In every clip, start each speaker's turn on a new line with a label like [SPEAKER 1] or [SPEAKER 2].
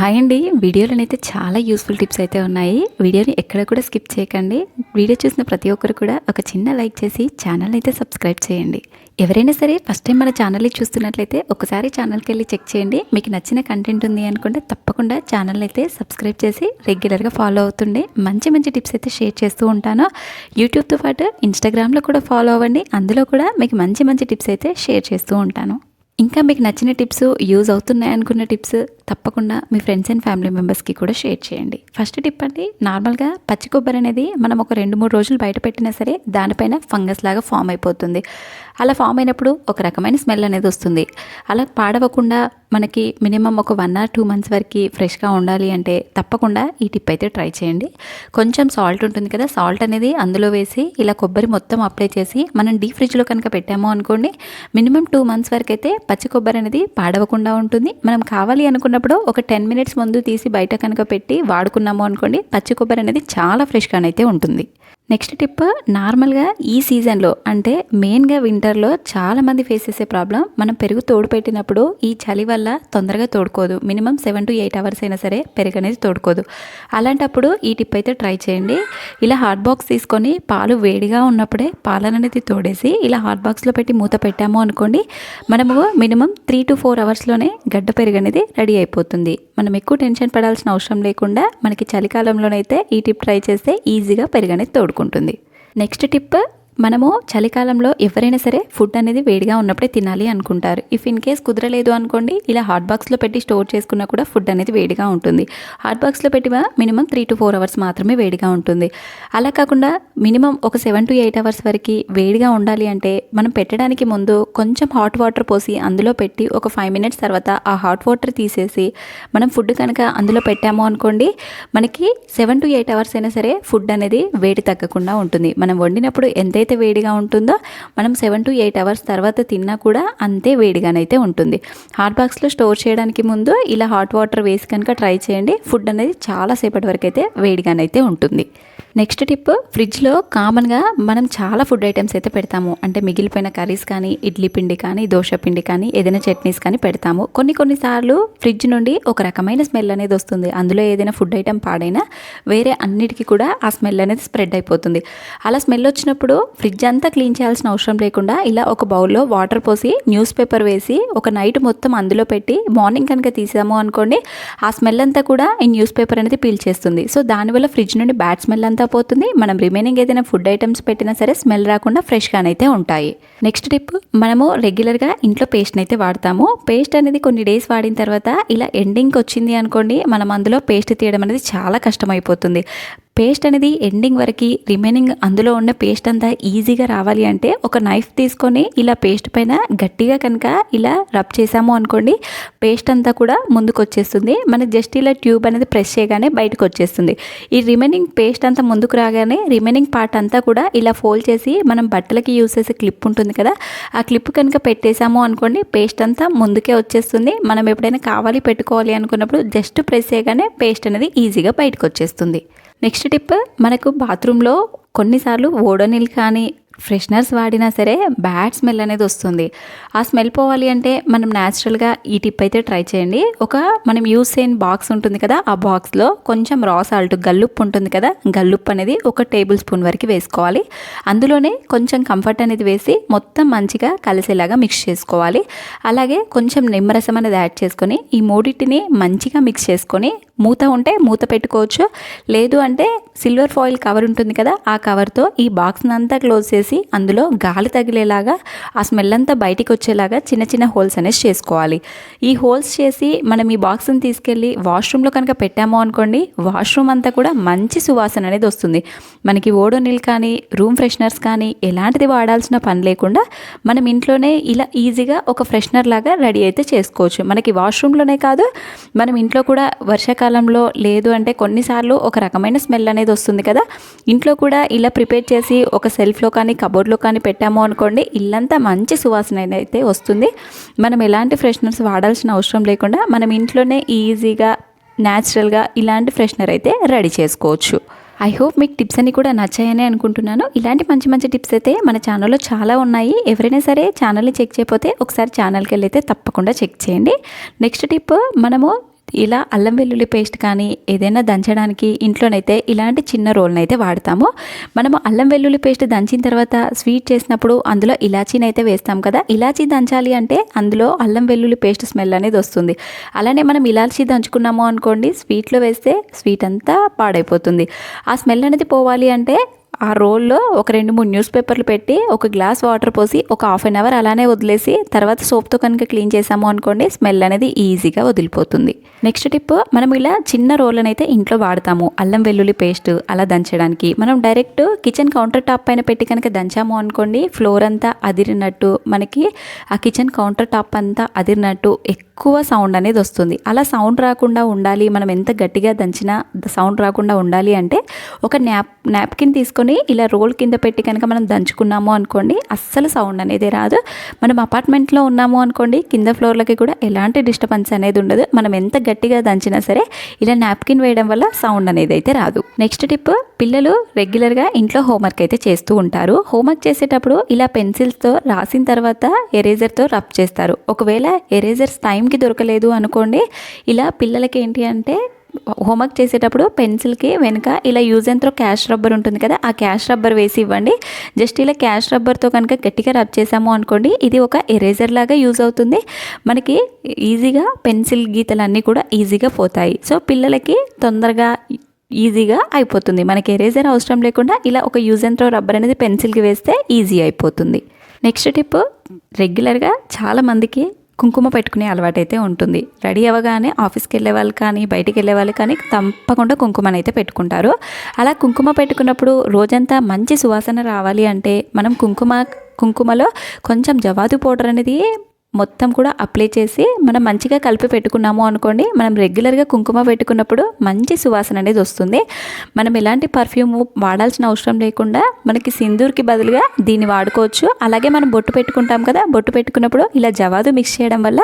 [SPEAKER 1] Hi అండి. వీడియోలోనైతే చాలా useful tips అయితే ఉన్నాయి. వీడియోని ఎక్కడ కూడా స్కిప్ చేయకండి. వీడియో చూసిన ప్రతి ఒక్కరు కూడా ఒక చిన్న లైక్ చేసి ఛానల్ అయితే సబ్స్క్రైబ్ చేయండి. ఎవరైనా సరే ఫస్ట్ టైం మన ఛానల్ని చూస్తున్నట్లయితే ఒకసారి ఛానల్కి వెళ్ళి చెక్ చేయండి. మీకు నచ్చిన కంటెంట్ ఉంది అనుకుంటే తప్పకుండా ఛానల్ అయితే సబ్స్క్రైబ్ చేసి రెగ్యులర్గా ఫాలో అవుతుండే. మంచి మంచి టిప్స్ అయితే షేర్ చేస్తూ ఉంటాను. యూట్యూబ్తో పాటు ఇన్స్టాగ్రామ్లో కూడా ఫాలో అవ్వండి. అందులో కూడా మీకు మంచి మంచి టిప్స్ అయితే షేర్ చేస్తూ ఉంటాను. ఇంకా మీకు నచ్చిన టిప్స్ యూజ్ అవుతున్నాయి అనుకున్న టిప్స్ తప్పకుండా మీ ఫ్రెండ్స్ అండ్ ఫ్యామిలీ మెంబర్స్కి కూడా షేర్ చేయండి. ఫస్ట్ టిప్ అండి నార్మల్గా పచ్చి కొబ్బరి అనేది మనం ఒక రెండు మూడు రోజులు బయట పెట్టినా సరే దానిపైన ఫంగస్ లాగా ఫామ్ అయిపోతుంది. అలా ఫామ్ అయినప్పుడు ఒక రకమైన స్మెల్ అనేది వస్తుంది. అలా పాడవకుండా మనకి మినిమం ఒక వన్ ఆర్ టూ మంత్స్ వరకు ఫ్రెష్గా ఉండాలి అంటే తప్పకుండా ఈ టిప్ అయితే ట్రై చేయండి. కొంచెం సాల్ట్ ఉంటుంది కదా సాల్ట్ అనేది అందులో వేసి ఇలా కొబ్బరి మొత్తం అప్లై చేసి మనం డీ ఫ్రిడ్జ్లో కనుక పెట్టాము అనుకోండి మినిమం టూ మంత్స్ వరకు అయితే పచ్చి కొబ్బరి అనేది పాడవకుండా ఉంటుంది. మనం కావాలి అనుకున్నప్పుడు ఒక టెన్ మినిట్స్ ముందు తీసి బయట కనుక పెట్టి వాడుకున్నాము అనుకోండి పచ్చి కొబ్బరి అనేది చాలా ఫ్రెష్గానైతే ఉంటుంది. నెక్స్ట్ టిప్ నార్మల్గా ఈ సీజన్లో అంటే మెయిన్గా వింటర్లో చాలామంది ఫేస్ చేసే ప్రాబ్లం మనం పెరుగు తోడు పెట్టినప్పుడు ఈ చలి వల్ల తొందరగా తోడుకోదు. Minimum seven to eight hours అయినా సరే పెరుగు అనేది తోడుకోదు. అలాంటప్పుడు ఈ టిప్ అయితే ట్రై చేయండి. ఇలా హాట్ బాక్స్ తీసుకొని పాలు వేడిగా ఉన్నప్పుడే పాలను అనేది తోడేసి ఇలా హాట్ బాక్స్లో పెట్టి మూత పెట్టాము అనుకోండి మనము మినిమం త్రీ టు ఫోర్ అవర్స్లోనే గడ్డ పెరుగు అనేది రెడీ అయిపోతుంది. మనం ఎక్కువ టెన్షన్ పడాల్సిన అవసరం లేకుండా మనకి చలికాలంలోనైతే ఈ టిప్ ట్రై చేస్తే ఈజీగా పెరుగు అనేది తోడుకుంటుంది నెక్స్ట్ టిప్ మనము చలికాలంలో ఎవరైనా సరే ఫుడ్ అనేది వేడిగా ఉన్నప్పుడే తినాలి అనుకుంటారు. ఇఫ్ ఇన్ కేస్ కుదరలేదు అనుకోండి ఇలా హాట్ బాక్స్లో పెట్టి స్టోర్ చేసుకున్నా కూడా ఫుడ్ అనేది వేడిగా ఉంటుంది. హాట్ బాక్స్లో పెట్టి minimum three to four hours మాత్రమే వేడిగా ఉంటుంది. అలా కాకుండా మినిమం ఒక సెవెన్ టు ఎయిట్ అవర్స్ వరకు వేడిగా ఉండాలి అంటే మనం పెట్టడానికి ముందు కొంచెం హాట్ వాటర్ పోసి అందులో పెట్టి ఒక ఫైవ్ మినిట్స్ తర్వాత ఆ హాట్ వాటర్ తీసేసి మనం ఫుడ్ కనుక అందులో పెట్టాము అనుకోండి మనకి సెవెన్ టు ఎయిట్ అవర్స్ అయినా సరే ఫుడ్ అనేది వేడి తగ్గకుండా ఉంటుంది. మనం వండినప్పుడు ఎంతైతే వేడిగా ఉంటుందో మనం సెవెన్ టు ఎయిట్ అవర్స్ తర్వాత తిన్నా కూడా అంతే వేడిగానైతే ఉంటుంది. హాట్ బాక్స్లో స్టోర్ చేయడానికి ముందు ఇలా హాట్ వాటర్ వేసి కనుక ట్రై చేయండి. ఫుడ్ అనేది చాలా సేపటి వరకు అయితే వేడిగానైతే ఉంటుంది. నెక్స్ట్ టిప్ ఫ్రిడ్జ్లో కామన్గా మనం చాలా ఫుడ్ ఐటమ్స్ అయితే పెడతాము. అంటే మిగిలిపోయిన కర్రీస్ కానీ ఇడ్లీ పిండి కానీ దోశ పిండి కానీ ఏదైనా చట్నీస్ కానీ పెడతాము. కొన్ని కొన్నిసార్లు ఫ్రిడ్జ్ నుండి ఒక రకమైన స్మెల్ అనేది వస్తుంది. అందులో ఏదైనా ఫుడ్ ఐటమ్ పాడైనా వేరే అన్నిటికీ కూడా ఆ స్మెల్ అనేది స్ప్రెడ్ అయిపోతుంది. అలా స్మెల్ వచ్చినప్పుడు ఫ్రిడ్జ్ అంతా క్లీన్ చేయాల్సిన అవసరం లేకుండా ఇలా ఒక బౌల్లో వాటర్ పోసి న్యూస్ పేపర్ వేసి ఒక నైట్ మొత్తం అందులో పెట్టి మార్నింగ్ కనుక తీసాము అనుకోండి ఆ స్మెల్ అంతా కూడా ఈ న్యూస్ పేపర్ అనేది పీల్ చేస్తుంది. సో దానివల్ల ఫ్రిడ్జ్ నుండి బ్యాడ్ స్మెల్ అంతా పోతుంది. మనం రిమైనింగ్ ఏదైనా ఫుడ్ ఐటమ్స్ పెట్టినా సరే స్మెల్ రాకుండా ఫ్రెష్గానైతే ఉంటాయి. నెక్స్ట్ టిప్ మనము రెగ్యులర్గా ఇంట్లో పేస్ట్ని అయితే వాడతాము. పేస్ట్ అనేది కొన్ని డేస్ వాడిన తర్వాత ఇలా ఎండింగ్కి వచ్చింది అనుకోండి మనం అందులో పేస్ట్ తీయడం అనేది చాలా కష్టమైపోతుంది. పేస్ట్ అనేది ఎండింగ్ వరకు రిమైనింగ్ అందులో ఉన్న పేస్ట్ అంతా ఈజీగా రావాలి అంటే ఒక నైఫ్ తీసుకొని ఇలా పేస్ట్ పైన గట్టిగా కనుక ఇలా రబ్ చేసాము అనుకోండి పేస్ట్ అంతా కూడా ముందుకు వచ్చేస్తుంది మనకి జస్ట్ ఇలా ట్యూబ్ అనేది ప్రెస్ చేయగానే బయటకు వచ్చేస్తుంది ఈ రిమైనింగ్ పేస్ట్ అంతా ముందుకు రాగానే రిమైనింగ్ పార్ట్ అంతా కూడా ఇలా ఫోల్డ్ చేసి మనం బట్టలకి యూస్ చేసే క్లిప్ ఉంటుంది కదా ఆ క్లిప్ కనుక పెట్టేసాము అనుకోండి పేస్ట్ అంతా ముందుకే వచ్చేస్తుంది. మనం ఎప్పుడైనా కావాలి పెట్టుకోవాలి అనుకున్నప్పుడు జస్ట్ ప్రెస్ చేయగానే పేస్ట్ అనేది ఈజీగా బయటకు వచ్చేస్తుంది నెక్స్ట్ టిప్ మనకు బాత్రూంలో కొన్నిసార్లు ఓడోనిల్ కానీ ఫ్రెషనర్స్ వాడినా సరే బ్యాడ్ స్మెల్ అనేది వస్తుంది. ఆ స్మెల్ పోవాలి అంటే మనం న్యాచురల్గా ఈ టిప్ అయితే ట్రై చేయండి. ఒక మనం యూస్ చేయని బాక్స్ ఉంటుంది కదా ఆ బాక్స్లో కొంచెం రా సాల్ట్ గల్లుప్పు ఉంటుంది కదా గల్లుప్పు అనేది ఒక టేబుల్ స్పూన్ వరకు వేసుకోవాలి. అందులోనే కొంచెం కంఫర్ట్ అనేది వేసి మొత్తం మంచిగా కలిసేలాగా మిక్స్ చేసుకోవాలి. అలాగే కొంచెం నిమ్మరసం అనేది యాడ్ చేసుకొని ఈ మూడింటిని మంచిగా మిక్స్ చేసుకొని మూత ఉంటే మూత పెట్టుకోవచ్చు. లేదు అంటే సిల్వర్ ఫాయిల్ కవర్ ఉంటుంది కదా ఆ కవర్తో ఈ బాక్స్ని అంతా క్లోజ్ చేసి అందులో గాలి తగిలేలాగా ఆ స్మెల్ అంతా బయటికి వచ్చేలాగా చిన్న చిన్న హోల్స్ అనేసి చేసుకోవాలి. ఈ హోల్స్ చేసి మనం ఈ బాక్స్ని తీసుకెళ్ళి వాష్రూమ్లో కనుక పెట్టాము అనుకోండి వాష్రూమ్ అంతా కూడా మంచి సువాసన అనేది వస్తుంది. మనకి ఓడోనిల్ కానీ రూమ్ ఫ్రెషనర్స్ కానీ ఎలాంటిది వాడాల్సిన పని లేకుండా మనం ఇంట్లోనే ఇలా ఈజీగా ఒక ఫ్రెషనర్ లాగా రెడీ అయితే చేసుకోవచ్చు. మనకి వాష్రూమ్లోనే కాదు మనం ఇంట్లో కూడా వర్షాకాలంలో లేదు అంటే కొన్నిసార్లు ఒక రకమైన స్మెల్ అనేది వస్తుంది కదా. ఇంట్లో కూడా ఇలా ప్రిపేర్ చేసి ఒక సెల్ఫ్లో కానీ కబోర్డ్లో కానీ పెట్టాము అనుకోండి ఇల్లంతా మంచి సువాసన అయితే వస్తుంది. మనం ఎలాంటి ఫ్రెషనర్స్ వాడాల్సిన అవసరం లేకుండా మనం ఇంట్లోనే ఈజీగా న్యాచురల్గా ఇలాంటి ఫ్రెషనర్ అయితే రెడీ చేసుకోవచ్చు. ఐ హోప్ మీకు టిప్స్ అన్ని కూడా నచ్చాయని అనుకుంటున్నాను. ఇలాంటి మంచి మంచి టిప్స్ అయితే మన ఛానల్లో చాలా ఉన్నాయి. ఎవరైనా సరే ఛానల్ని చెక్ చేయకపోతే ఒకసారి ఛానల్కి వెళ్ళి అయితే తప్పకుండా చెక్ చేయండి. నెక్స్ట్ టిప్ మనము ఇలా అల్లం వెల్లుల్లి పేస్ట్ కానీ ఏదైనా దంచడానికి ఇంట్లోనైతే ఇలాంటి చిన్న రోల్ని అయితే వాడతాము. మనము అల్లం వెల్లుల్లి పేస్ట్ దంచిన తర్వాత స్వీట్ చేసినప్పుడు అందులో ఇలాచీని అయితే వేస్తాం కదా. ఇలాచీ దంచాలి అంటే అందులో అల్లం వెల్లుల్లి పేస్ట్ స్మెల్ అనేది వస్తుంది. అలానే మనం ఇలాచీ దంచుకున్నాము అనుకోండి స్వీట్లో వేస్తే స్వీట్ అంతా పాడైపోతుంది. ఆ స్మెల్ అనేది పోవాలి అంటే ఆ రోల్లో ఒక రెండు మూడు న్యూస్ పేపర్లు పెట్టి ఒక గ్లాస్ వాటర్ పోసి ఒక హాఫ్ అన్ అవర్ అలానే వదిలేసి తర్వాత సోప్తో కనుక క్లీన్ చేసాము అనుకోండి స్మెల్ అనేది ఈజీగా వదిలిపోతుంది. నెక్స్ట్ టిప్ మనం ఇలా చిన్న రోల్ అయితే ఇంట్లో వాడతాము. అల్లం వెల్లుల్లి పేస్ట్ అలా దంచడానికి. మనం డైరెక్ట్ కిచెన్ కౌంటర్ టాప్ పైన పెట్టి కనుక దంచాము అనుకోండి ఫ్లోర్ అంతా అదిరినట్టు మనకి ఆ కిచెన్ కౌంటర్ టాప్ అంతా అదిరినట్టు ఎక్కువ ఎక్కువ సౌండ్ అనేది వస్తుంది. అలా సౌండ్ రాకుండా ఉండాలి మనం ఎంత గట్టిగా దంచినా సౌండ్ రాకుండా ఉండాలి అంటే ఒక న్యాప్ నాప్కిన్ తీసుకొని ఇలా రోల్ కింద పెట్టి కనుక మనం దంచుకున్నాము అనుకోండి అస్సలు సౌండ్ అనేది రాదు. మనం అపార్ట్మెంట్లో ఉన్నాము అనుకోండి కింద ఫ్లోర్లకి కూడా ఎలాంటి డిస్టర్బెన్స్ అనేది ఉండదు. మనం ఎంత గట్టిగా దంచినా సరే ఇలా నాప్కిన్ వేయడం వల్ల సౌండ్ అనేది అయితే రాదు. నెక్స్ట్ టిప్ పిల్లలు రెగ్యులర్గా ఇంట్లో హోంవర్క్ అయితే చేస్తూ ఉంటారు. హోంవర్క్ చేసేటప్పుడు ఇలా పెన్సిల్స్తో రాసిన తర్వాత ఎరేజర్తో రబ్ చేస్తారు. ఒకవేళ ఎరేజర్స్ టైం టైంకి దొరకలేదు అనుకోండి ఇలా పిల్లలకి ఏంటి అంటే హోంవర్క్ చేసేటప్పుడు పెన్సిల్కి వెనుక ఇలా use and throw cash rubber ఉంటుంది కదా ఆ క్యాష్ రబ్బర్ వేసి ఇవ్వండి. జస్ట్ ఇలా క్యాష్ రబ్బర్తో కనుక గట్టిగా రబ్ చేసాము అనుకోండి ఇది ఒక ఎరేజర్ లాగా యూజ్ అవుతుంది. మనకి ఈజీగా పెన్సిల్ గీతలన్నీ కూడా ఈజీగా పోతాయి. సో పిల్లలకి తొందరగా ఈజీగా అయిపోతుంది. మనకి ఎరేజర్ అవసరం లేకుండా ఇలా ఒక యూజ్ అండ్ త్రో రబ్బర్ అనేది పెన్సిల్కి వేస్తే ఈజీ అయిపోతుంది. నెక్స్ట్ టిప్ రెగ్యులర్గా చాలామందికి కుంకుమ పెట్టుకునే అలవాటైతే ఉంటుంది. రెడీ అవ్వగానే ఆఫీస్కి వెళ్ళే వాళ్ళు కానీ బయటికి వెళ్ళే వాళ్ళు కానీ తప్పకుండా కుంకుమని అయితే పెట్టుకుంటారు. అలా కుంకుమ పెట్టుకున్నప్పుడు రోజంతా మంచి సువాసన రావాలి అంటే మనం కుంకుమ కుంకుమలో కొంచెం జవాదు పౌడర్ అనేది మొత్తం కూడా అప్లై చేసి మనం మంచిగా కలిపి పెట్టుకున్నాము అనుకోండి మనం రెగ్యులర్గా కుంకుమ పెట్టుకున్నప్పుడు మంచి సువాసన అనేది వస్తుంది. మనం ఎలాంటి పర్ఫ్యూమ్ వాడాల్సిన అవసరం లేకుండా మనకి సింధూర్కి బదులుగా దీన్ని వాడుకోవచ్చు. అలాగే మనం బొట్టు పెట్టుకుంటాం కదా బొట్టు పెట్టుకున్నప్పుడు ఇలా జవాదు మిక్స్ చేయడం వల్ల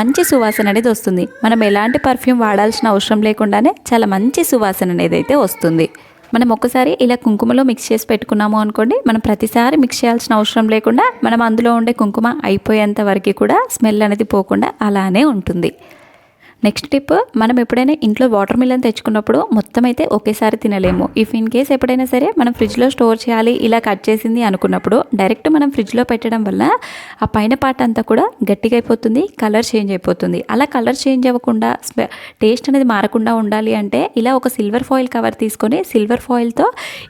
[SPEAKER 1] మంచి సువాసన అనేది వస్తుంది. మనం ఎలాంటి పర్ఫ్యూమ్ వాడాల్సిన అవసరం లేకుండానే చాలా మంచి సువాసన అనేది అయితే వస్తుంది. మనం ఒక్కసారి ఇలా కుంకుమలో మిక్స్ చేసి పెట్టుకున్నాము అనుకోండి మనం ప్రతిసారి మిక్స్ చేయాల్సిన అవసరం లేకుండా మనం అందులో ఉండే కుంకుమ అయిపోయేంత వరకు కూడా స్మెల్ అనేది పోకుండా అలానే ఉంటుంది. నెక్స్ట్ టిప్ మనం ఎప్పుడైనా ఇంట్లో వాటర్ మిలన్ తెచ్చుకున్నప్పుడు మొత్తం అయితే ఒకేసారి తినలేము. ఇఫ్ ఇన్ కేస్ ఎప్పుడైనా సరే మనం ఫ్రిడ్జ్లో స్టోర్ చేయాలి ఇలా కట్ చేసింది అనుకున్నప్పుడు డైరెక్ట్ మనం ఫ్రిడ్జ్లో పెట్టడం వల్ల ఆ పైన పార్ట్ అంతా కూడా గట్టిగా అయిపోతుంది కలర్ చేంజ్ అయిపోతుంది. అలా కలర్ చేంజ్ అవ్వకుండా టేస్ట్ అనేది మారకుండా ఉండాలి అంటే ఇలా ఒక సిల్వర్ ఫాయిల్ కవర్ తీసుకొని సిల్వర్ ఫాయిల్తో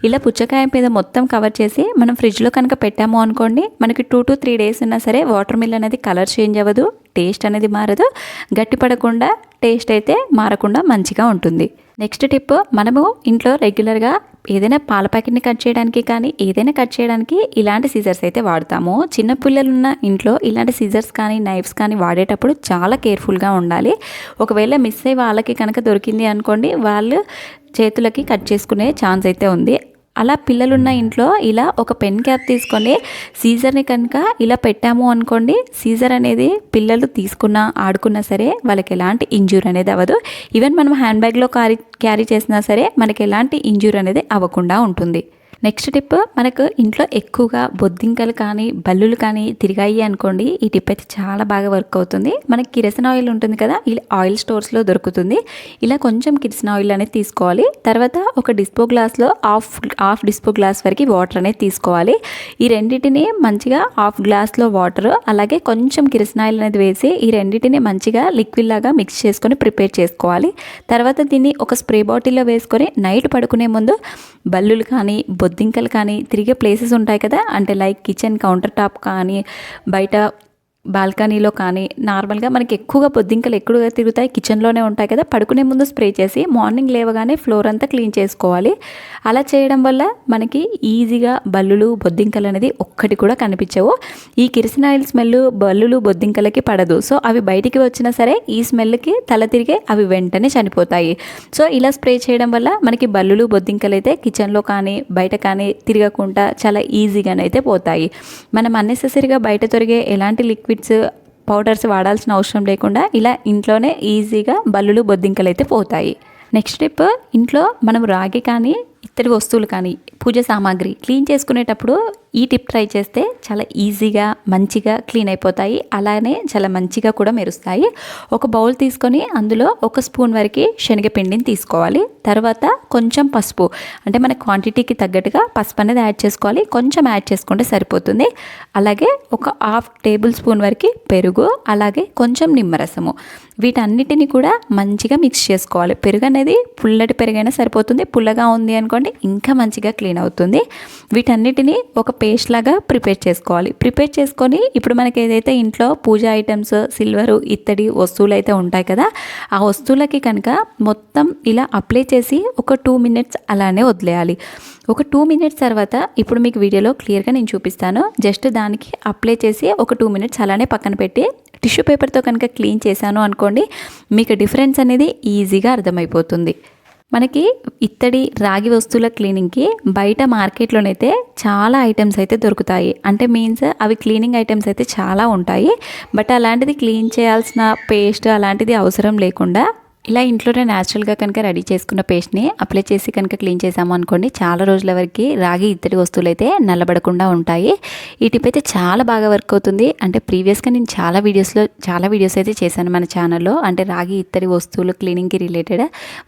[SPEAKER 1] ఇలా పుచ్చకాయ మీద మొత్తం కవర్ చేసి మనం ఫ్రిడ్జ్లో కనుక పెట్టాము అనుకోండి మనకి టూ టు త్రీ డేస్ ఉన్నా సరే వాటర్ మిల్ అనేది కలర్ చేంజ్ అవ్వదు టేస్ట్ అనేది మారదు గట్టిపడకుండా టేస్ట్ అయితే మారకుండా మంచిగా ఉంటుంది. నెక్స్ట్ టిప్ మనము ఇంట్లో రెగ్యులర్గా ఏదైనా పాల ప్యాకెట్ని కట్ చేయడానికి కానీ ఏదైనా కట్ చేయడానికి ఇలాంటి సీజర్స్ అయితే వాడతాము. చిన్న పిల్లలున్న ఇంట్లో ఇలాంటి సీజర్స్ కానీ నైఫ్స్ కానీ వాడేటప్పుడు చాలా కేర్ఫుల్గా ఉండాలి. ఒకవేళ మిస్ అయ్యి వాళ్ళకి కనుక దొరికింది అనుకోండి వాళ్ళు చేతులకి కట్ చేసుకునే ఛాన్స్ అయితే ఉంది. అలా పిల్లలున్న ఇంట్లో ఇలా ఒక పెన్ క్యాప్ తీసుకొని సీజర్ని కనుక ఇలా పెట్టాము అనుకోండి సీజర్ అనేది పిల్లలు తీసుకున్నా ఆడుకున్నా సరే వాళ్ళకి ఎలాంటి ఇంజూర్ అనేది అవ్వదు. ఈవెన్ మనం హ్యాండ్ బ్యాగ్లో క్యారీ క్యారీ చేసినా సరే మనకి ఎలాంటి ఇంజూర్ అనేది అవ్వకుండా ఉంటుంది. నెక్స్ట్ టిప్ మనకు ఇంట్లో ఎక్కువగా బొద్దింకలు కానీ బల్లులు కానీ తిరిగాయి అనుకోండి ఈ టిప్ అయితే చాలా బాగా వర్క్ అవుతుంది. మనకి కిరసన్ ఆయిల్ ఉంటుంది కదా ఇది ఆయిల్ స్టోర్స్లో దొరుకుతుంది. ఇలా కొంచెం కిరసన్ ఆయిల్ అనేది తీసుకోవాలి. తర్వాత ఒక డిస్పో గ్లాస్లో హాఫ్ హాఫ్ డిస్పో గ్లాస్ వరకు వాటర్ అనేది తీసుకోవాలి. ఈ రెండింటిని మంచిగా హాఫ్ గ్లాస్లో వాటర్ అలాగే కొంచెం కిరసన్ ఆయిల్ అనేది వేసి ఈ రెండింటిని మంచిగా లిక్విడ్ లాగా మిక్స్ చేసుకొని ప్రిపేర్ చేసుకోవాలి. తర్వాత దీన్ని ఒక స్ప్రే బాటిల్లో వేసుకొని నైట్ పడుకునే ముందు బల్లులు కానీ బొద్దింకలు కానీ తిరిగే ప్లేసెస్ ఉంటాయి కదా? అంటే లైక్ కిచెన్ కౌంటర్ టాప్ కానీ బయట బాల్కనీలో కానీ నార్మల్గా మనకి ఎక్కువగా బొద్దింకలు ఎక్కువగా తిరుగుతాయి. కిచెన్లోనే ఉంటాయి కదా? పడుకునే ముందు స్ప్రే చేసి మార్నింగ్ లేవగానే ఫ్లోర్ అంతా క్లీన్ చేసుకోవాలి. అలా చేయడం వల్ల మనకి ఈజీగా బల్లులు బొద్దింకలు అనేది ఒక్కటి కూడా కనిపించవు. ఈ కిరసనాయిల్ స్మెల్ బల్లులు బొద్దింకలకి పడదు. సో అవి బయటికి వచ్చినా సరే ఈ స్మెల్కి తల తిరిగే అవి వెంటనే చనిపోతాయి. సో ఇలా స్ప్రే చేయడం వల్ల మనకి బల్లులు బొద్దింకలు అయితే కిచెన్లో కానీ బయట కానీ తిరగకుండా చాలా ఈజీగానైతే పోతాయి. మనం అన్నెసెసరీగా బయట తొరిగే ఎలాంటి లిక్విడ్స్ పౌడర్స్ వాడాల్సిన అవసరం లేకుండా ఇలా ఇంట్లోనే ఈజీగా బల్లులు బొద్దింకలు అయితే పోతాయి. నెక్స్ట్ స్టెప్ ఇంట్లో మనం రాగి కానీ ఇత్తడి వస్తువులు కానీ పూజ సామాగ్రి క్లీన్ చేసుకునేటప్పుడు ఈ టిప్ ట్రై చేస్తే చాలా ఈజీగా మంచిగా క్లీన్ అయిపోతాయి. అలానే చాలా మంచిగా కూడా మెరుస్తాయి. ఒక బౌల్ తీసుకొని అందులో ఒక స్పూన్ వరకు శనగపిండిని తీసుకోవాలి. తర్వాత కొంచెం పసుపు అంటే మన క్వాంటిటీకి తగ్గట్టుగా పసుపు అనేది యాడ్ చేసుకోవాలి. కొంచెం యాడ్ చేసుకుంటే సరిపోతుంది. అలాగే ఒక హాఫ్ టేబుల్ స్పూన్ వరకు పెరుగు అలాగే కొంచెం నిమ్మరసము. వీటన్నిటిని కూడా మంచిగా మిక్స్ చేసుకోవాలి. పెరుగు అనేది పుల్లటి పెరుగైనా సరిపోతుంది. పుల్లగా ఉంది అనుకోండి ఇంకా మంచిగా క్లీన్ అవుతుంది. వీటన్నిటిని ఒక పేస్ట్ లాగా ప్రిపేర్ చేసుకోవాలి. ప్రిపేర్ చేసుకొని ఇప్పుడు మనకి ఏదైతే ఇంట్లో పూజ ఐటమ్స్ సిల్వరు ఇత్తడి వస్తువులు అయితే ఉంటాయి కదా ఆ వస్తువులకి కనుక మొత్తం ఇలా అప్లై చేసి ఒక టూ మినిట్స్ అలానే వదిలేయాలి. ఒక టూ మినిట్స్ తర్వాత ఇప్పుడు మీకు వీడియోలో క్లియర్గా నేను చూపిస్తాను. జస్ట్ దానికి అప్లై చేసి ఒక టూ మినిట్స్ అలానే పక్కన పెట్టి టిష్యూ పేపర్తో కనుక క్లీన్ చేశాను అనుకోండి మీకు డిఫరెన్స్ అనేది ఈజీగా అర్థమైపోతుంది. మనకి ఇత్తడి రాగి వస్తువుల క్లీనింగ్కి బయట మార్కెట్లోనైతే చాలా ఐటమ్స్ అయితే దొరుకుతాయి. అంటే మీన్స్ అవి క్లీనింగ్ ఐటమ్స్ అయితే చాలా ఉంటాయి. బట్ అలాంటిది క్లీన్ చేయాల్సిన పేస్ట్ అలాంటిది అవసరం లేకుండా ఇలా ఇంట్లోనే న్యాచురల్గా కనుక రెడీ చేసుకున్న పేస్ట్ని అప్లై చేసి కనుక క్లీన్ చేసాము అనుకోండి చాలా రోజుల వరకు రాగి ఇత్తడి వస్తువులు అయితే నల్లబడకుండా ఉంటాయి. ఈ టిప్ అయితే చాలా బాగా వర్క్ అవుతుంది. అంటే ప్రీవియస్గా నేను చాలా వీడియోస్లో చాలా వీడియోస్ అయితే చేశాను మన ఛానల్లో అంటే రాగి ఇత్తడి వస్తువులు క్లీనింగ్కి రిలేటెడ్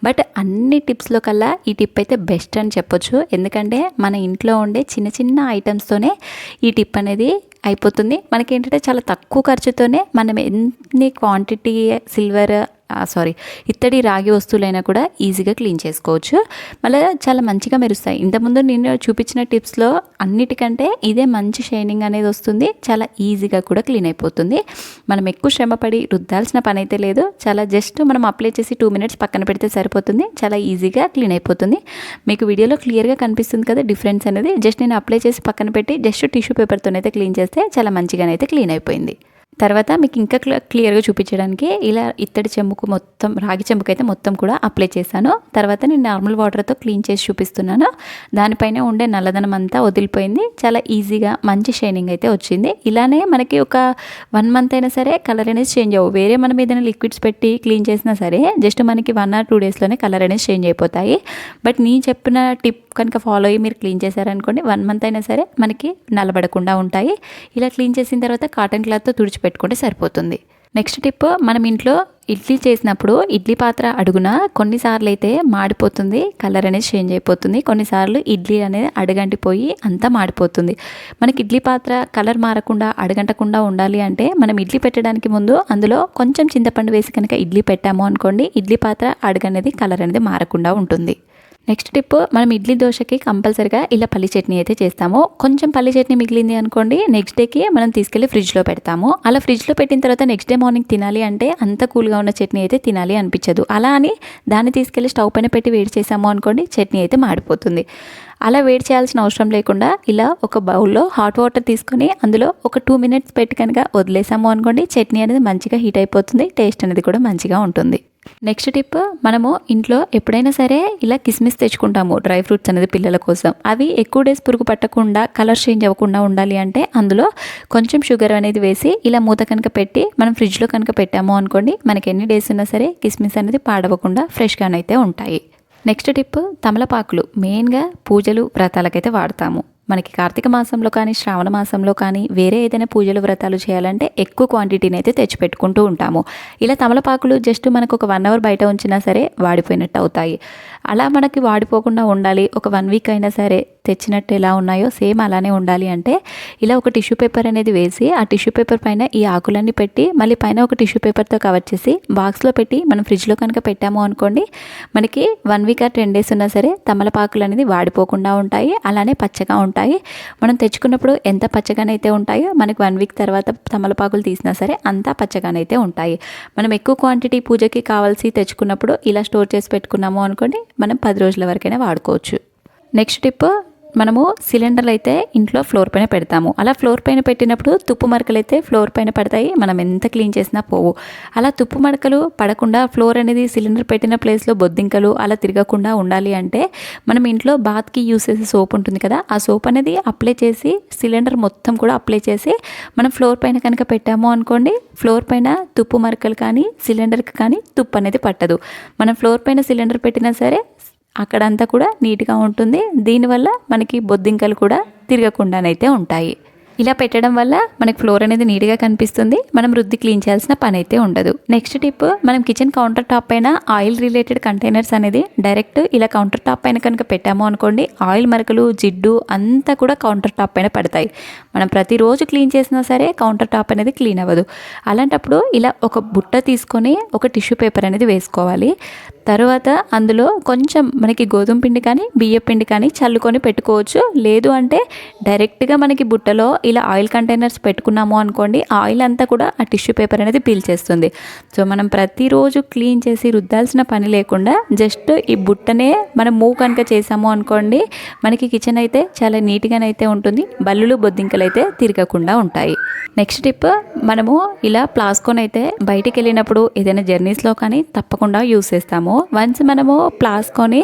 [SPEAKER 1] బట్ అన్ని టిప్స్లో కల్లా ఈ టిప్ అయితే బెస్ట్ అని చెప్పొచ్చు. ఎందుకంటే మన ఇంట్లో ఉండే చిన్న చిన్న ఐటమ్స్తోనే ఈ టిప్ అనేది అయిపోతుంది. మనకి ఏంటంటే చాలా తక్కువ ఖర్చుతోనే మనం ఎన్ని క్వాంటిటీ సిల్వర్ సారీ ఇత్తడి రాగి వస్తువులైనా కూడా ఈజీగా క్లీన్ చేసుకోవచ్చు. మళ్ళీ చాలా మంచిగా మెరుస్తాయి. ఇంతకుముందు నేను చూపించిన టిప్స్లో అన్నిటికంటే ఇదే మంచి షైనింగ్ అనేది వస్తుంది. చాలా ఈజీగా కూడా క్లీన్ అయిపోతుంది. మనం ఎక్కువ శ్రమపడి రుద్దాల్సిన పని అయితే లేదు. చాలా జస్ట్ మనం అప్లై చేసి టూ మినిట్స్ పక్కన పెడితే సరిపోతుంది. చాలా ఈజీగా క్లీన్ అయిపోతుంది. మీకు వీడియోలో క్లియర్గా కనిపిస్తుంది కదా డిఫరెన్స్ అనేది. జస్ట్ నేను అప్లై చేసి పక్కన పెట్టి జస్ట్ టిష్యూ పేపర్తోనైతే క్లీన్ చేస్తే చాలా మంచిగానైతే క్లీన్ అయిపోయింది. తర్వాత మీకు ఇంకా క్లియర్గా చూపించడానికి ఇలా ఇత్తడి చెంబుకు మొత్తం రాగి చెంబుకు అయితే మొత్తం కూడా అప్లై చేశాను. తర్వాత నేను నార్మల్ వాటర్తో క్లీన్ చేసి చూపిస్తున్నాను. దానిపైన ఉండే నల్లదనం అంతా వదిలిపోయింది. చాలా ఈజీగా మంచి షైనింగ్ అయితే వచ్చింది. ఇలానే మనకి ఒక వన్ మంత్ అయినా సరే కలర్ అనేది చేంజ్ అవ్వు. వేరే మనం ఏదైనా లిక్విడ్స్ పెట్టి క్లీన్ చేసినా సరే జస్ట్ మనకి వన్ ఆర్ టూ డేస్లోనే కలర్ అనేది చేంజ్ అయిపోతాయి. బట్ నేను చెప్పిన టిప్ కనుక ఫాలో అయ్యి మీరు క్లీన్ చేశారనుకోండి వన్ మంత్ అయినా సరే మనకి నలబడకుండా ఉంటాయి. ఇలా క్లీన్ చేసిన తర్వాత కాటన్ క్లాత్తో తుడిచిపెట్టుకుంటే సరిపోతుంది. నెక్స్ట్ టిప్ మనం ఇంట్లో ఇడ్లీ చేసినప్పుడు ఇడ్లీ పాత్ర అడుగున కొన్నిసార్లు అయితే మాడిపోతుంది కలర్ అనేది చేంజ్ అయిపోతుంది. కొన్నిసార్లు ఇడ్లీ అనేది అడగంటిపోయి అంతా మాడిపోతుంది. మనకి ఇడ్లీ పాత్ర కలర్ మారకుండా అడగంటకుండా ఉండాలి అంటే మనం ఇడ్లీ పెట్టడానికి ముందు అందులో కొంచెం చింతపండు వేసి కనుక ఇడ్లీ పెట్టాము అనుకోండి ఇడ్లీ పాత్ర అడగనేది కలర్ అనేది మారకుండా ఉంటుంది. నెక్స్ట్ టిప్ మనం ఇడ్లీ దోశకి కంపల్సరిగా ఇలా పల్లి చట్నీ అయితే చేస్తాము. కొంచెం పల్లి చట్నీ మిగిలింది అనుకోండి నెక్స్ట్ డేకి మనం తీసుకెళ్ళి ఫ్రిడ్జ్లో పెడతాము. అలా ఫ్రిడ్జ్లో పెట్టిన తర్వాత నెక్స్ట్ డే మార్నింగ్ తినాలి అంటే అంత కూల్గా ఉన్న చట్నీ అయితే తినాలి అనిపించదు. అలా అని దాన్ని తీసుకెళ్ళి స్టవ్ పైన పెట్టి వేడి చేసాము అనుకోండి చట్నీ అయితే మాడిపోతుంది. అలా వేడి చేయాల్సిన అవసరం లేకుండా ఇలా ఒక బౌల్లో హాట్ వాటర్ తీసుకొని అందులో ఒక టూ మినిట్స్ పెట్టి కనుక వదిలేసాము అనుకోండి చట్నీ అనేది మంచిగా హీట్ అయిపోతుంది టేస్ట్ అనేది కూడా మంచిగా ఉంటుంది. నెక్స్ట్ టిప్ మనము ఇంట్లో ఎప్పుడైనా సరే ఇలా కిస్మిస్ తెచ్చుకుంటాము డ్రై ఫ్రూట్స్ అనేది పిల్లల కోసం. అవి ఎక్కువ డేస్ పురుగు పట్టకుండా కలర్ చేంజ్ అవ్వకుండా ఉండాలి అంటే అందులో కొంచెం షుగర్ అనేది వేసి ఇలా మూత కనుక పెట్టి మనం ఫ్రిడ్జ్లో కనుక పెట్టాము అనుకోండి మనకి ఎన్ని డేస్ ఉన్నా సరే కిస్మిస్ అనేది పాడవకుండా ఫ్రెష్గానైతే ఉంటాయి. నెక్స్ట్ టిప్ తమలపాకులు. మెయిన్గా పూజలు వ్రతాలకైతే వాడతాము. మనకి కార్తీక మాసంలో కానీ శ్రావణ మాసంలో కానీ వేరే ఏదైనా పూజలు వ్రతాలు చేయాలంటే ఎక్కువ క్వాంటిటీని అయితే తెచ్చిపెట్టుకుంటూ ఉంటాము. ఇలా తమలపాకులు జస్ట్ మనకు ఒక వన్ అవర్ బయట ఉంచినా సరే వాడిపోయినట్టు అవుతాయి. అలా మనకి వాడిపోకుండా ఉండాలి. ఒక వన్ వీక్ అయినా సరే తెచ్చినట్టు ఎలా ఉన్నాయో సేమ్ అలానే ఉండాలి అంటే ఇలా ఒక టిష్యూ పేపర్ అనేది వేసి ఆ టిష్యూ పేపర్ పైన ఈ ఆకులన్నీ పెట్టి మళ్ళీ పైన ఒక టిష్యూ పేపర్తో కవర్ చేసి బాక్స్లో పెట్టి మనం ఫ్రిడ్జ్లో కనుక పెట్టాము అనుకోండి మనకి వన్ వీక్ ఆ టెన్ డేస్ ఉన్నా సరే తమలపాకులు అనేది వాడిపోకుండా ఉంటాయి. అలానే పచ్చగా ఉంటాయి ఉంటాయి. మనం తెచ్చుకున్నప్పుడు ఎంత పచ్చగానైతే ఉంటాయో మనకి వన్ వీక్ తర్వాత తమలపాకులు తీసినా సరే అంతా పచ్చగానైతే ఉంటాయి. మనం ఎక్కువ క్వాంటిటీ పూజకి కావాల్సి తెచ్చుకున్నప్పుడు ఇలా స్టోర్ చేసి పెట్టుకున్నాము అనుకోండి మనం పది రోజుల వరకైనా వాడుకోవచ్చు. నెక్స్ట్ టిప్ మనము సిలిండర్లు అయితే ఇంట్లో ఫ్లోర్ పైన పెడతాము. అలా ఫ్లోర్ పైన పెట్టినప్పుడు తుప్పు మరకలు అయితే ఫ్లోర్ పైన పడతాయి. మనం ఎంత క్లీన్ చేసినా పోవు. అలా తుప్పు మరకలు పడకుండా ఫ్లోర్ అనేది సిలిండర్ పెట్టిన ప్లేస్లో బొద్దింకలు అలా తిరగకుండా ఉండాలి అంటే మనం ఇంట్లో బాత్కి యూస్ చేసే సోప్ ఉంటుంది కదా ఆ సోప్ అనేది అప్లై చేసి సిలిండర్ మొత్తం కూడా అప్లై చేసి మనం ఫ్లోర్ పైన కనుక పెట్టాము అనుకోండి ఫ్లోర్ పైన తుప్పు మరకలు కానీ సిలిండర్కి కానీ తుప్పు అనేది పట్టదు. మనం ఫ్లోర్ పైన సిలిండర్ పెట్టినా సరే అక్కడంతా కూడా నీట్గా ఉంటుంది. దీనివల్ల మనకి బొద్దింకలు కూడా తిరగకుండానైతే ఉంటాయి. ఇలా పెట్టడం వల్ల మనకి ఫ్లోర్ అనేది నీట్గా కనిపిస్తుంది. మనం రుద్ది క్లీన్ చేయాల్సిన పని అయితే ఉండదు. నెక్స్ట్ టిప్ మనం కిచెన్ కౌంటర్ టాప్ పైన ఆయిల్ రిలేటెడ్ కంటైనర్స్ అనేది డైరెక్ట్ ఇలా కౌంటర్ టాప్ పైన కనుక పెట్టాము అనుకోండి ఆయిల్ మరకలు జిడ్డు అంతా కూడా కౌంటర్ టాప్ పైన పడతాయి. మనం ప్రతిరోజు క్లీన్ చేసినా సరే కౌంటర్ టాప్ అనేది క్లీన్ అవ్వదు. అలాంటప్పుడు ఇలా ఒక బుట్ట తీసుకొని ఒక టిష్యూ పేపర్ అనేది వేసుకోవాలి. తర్వాత అందులో కొంచెం మనకి గోధుమ పిండి కానీ బియ్య పిండి కానీ చల్లుకొని పెట్టుకోవచ్చు. లేదు అంటే డైరెక్ట్గా మనకి బుట్టలో ఇలా ఆయిల్ కంటైనర్స్ పెట్టుకున్నాము అనుకోండి ఆయిల్ అంతా కూడా ఆ టిష్యూ పేపర్ అనేది పీల్చేస్తుంది సో మనం ప్రతిరోజు క్లీన్ చేసి రుద్దాల్సిన పని లేకుండా జస్ట్ ఈ బుట్టనే మనం మూవ్ కనుక చేసాము అనుకోండి మనకి కిచెన్ అయితే చాలా నీట్గానైతే ఉంటుంది బల్లులు బొద్దింకలు అయితే తిరగకుండా ఉంటాయి. నెక్స్ట్ టిప్ మనము ఇలా ప్లాస్కోన్ అయితే బయటికి వెళ్ళినప్పుడు ఏదైనా జర్నీస్లో కానీ తప్పకుండా యూస్ చేస్తాము. వన్స్ మనము ప్లాస్కోని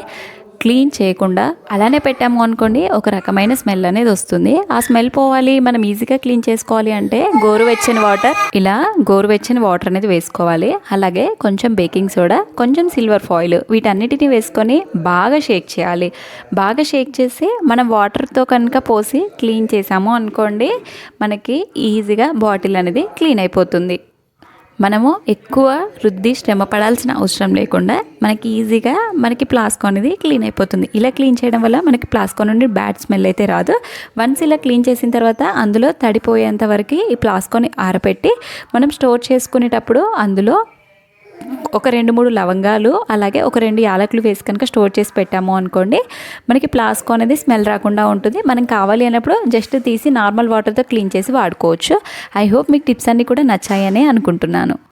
[SPEAKER 1] క్లీన్ చేయకుండా అలానే పెట్టాము అనుకోండి ఒక రకమైన స్మెల్ అనేది వస్తుంది. ఆ స్మెల్ పోవాలి మనం ఈజీగా క్లీన్ చేసుకోవాలి అంటే గోరువెచ్చని వాటర్ ఇలా గోరువెచ్చని వాటర్ అనేది వేసుకోవాలి. అలాగే కొంచెం బేకింగ్ సోడా కొంచెం సిల్వర్ ఫాయిల్ వీటన్నిటిని వేసుకొని బాగా షేక్ చేయాలి. బాగా షేక్ చేసి మనం వాటర్తో కనుక పోసి క్లీన్ చేసాము అనుకోండి మనకి ఈజీగా బాటిల్ అనేది క్లీన్ అయిపోతుంది. మనము ఎక్కువ రుద్ది శ్రమ పడాల్సిన అవసరం లేకుండా మనకి ఈజీగా మనకి ప్లాస్కో అనేది క్లీన్ అయిపోతుంది. ఇలా క్లీన్ చేయడం వల్ల మనకి ప్లాస్కో నుండి బ్యాడ్ స్మెల్ అయితే రాదు. వన్స్ ఇలా క్లీన్ చేసిన తర్వాత అందులో తడిపోయేంత వరకు ఈ ప్లాస్కోని ఆరబెట్టి మనం స్టోర్ చేసుకునేటప్పుడు అందులో ఒక రెండు మూడు లవంగాలు అలాగే ఒక రెండు యాలకులు వేసి కనుక స్టోర్ చేసి పెట్టాము అనుకోండి మనకి ప్లాస్కో అనేది స్మెల్ రాకుండా ఉంటుంది. మనం కావాలి అన్నప్పుడు జస్ట్ తీసి నార్మల్ వాటర్తో క్లీన్ చేసి వాడుకోవచ్చు. ఐ హోప్ మీకు టిప్స్ అన్నీ కూడా నచ్చాయని అనుకుంటున్నాను.